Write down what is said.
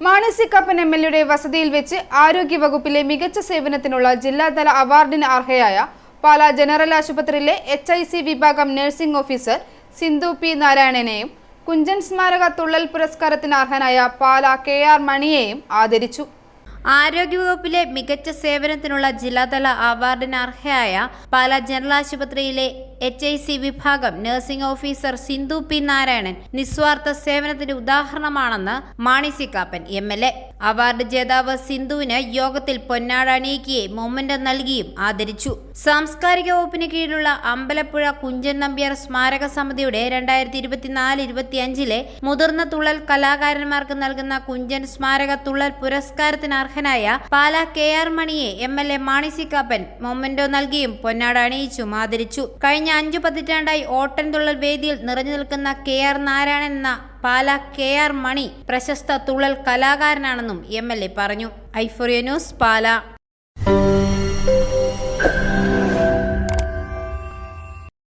Mani C M L എയുടെ വസതിയിൽ വെച്ച് ആരോഗ്യവകുപ്പിലെ മികച്ച സേവനത്തിനുള്ള ജില്ലാതല അവാർഡിന് അർഹയായ പാലാ ജനറൽ ആശുപത്രിയിലെ എച്ച് ഐ സി വിഭാഗം നഴ്സിംഗ് ഓഫീസർ സിന്ധു പി നാരായണനെയും കുഞ്ചൻ സ്മാരക തുള്ളൽ പുരസ്കാരത്തിന് അർഹനായ പാലാ കെ ആർ മണിയെയും ആദരിച്ചു. ആരോഗ്യവകുപ്പിലെ മികച്ച സേവനത്തിനുള്ള ജില്ലാതല അവാർഡിന് അർഹയായ പാലാ ജനറൽ ആശുപത്രിയിലെ എച്ച് ഐ സി വിഭാഗം nursing officer Sindhu P Narayanan നിസ്വാർത്ഥ സേവനത്തിന്റെ ഉദാഹരണമാണെന്ന് Mani C Kappan M L A. Award ജേതാവ് സിന്ധുവിന് യോഗത്തിൽ പൊന്നാട അണിയിക്കുകയും മൊമെന്റ് നൽകിയും ആദരിച്ചു. സാംസ്കാരിക വകുപ്പിന് കീഴിലുള്ള അമ്പലപ്പുഴ കുഞ്ചൻ നമ്പ്യാർ സ്മാരക സമിതിയുടെ രണ്ടായിരത്തി ഇരുപത്തിനാല് ഇരുപത്തിയഞ്ചിലെ മുതിർന്ന തുള്ളൽ കലാകാരന്മാർക്ക് നൽകുന്ന കുഞ്ചൻ സ്മാരക തുള്ളൽ പുരസ്കാരത്തിന് അർഹനായ Pala K R മണിയെ M L A Mani C Kappan memento നൽകിയും പൊന്നാട അണിയിച്ചും ആദരിച്ചു. കഴിഞ്ഞ അഞ്ചു പതിറ്റാണ്ടായി ഓട്ടൻ തുള്ളൽ വേദിയിൽ നിറഞ്ഞു നിൽക്കുന്ന കെ ആർ നാരായണൻ എന്ന പാല കെ ആർ മണി പ്രശസ്ത തുള്ളൽ കലാകാരനാണെന്നും എം എൽ എ പറഞ്ഞു. ഐഫോറിയ ന്യൂസ് പാല.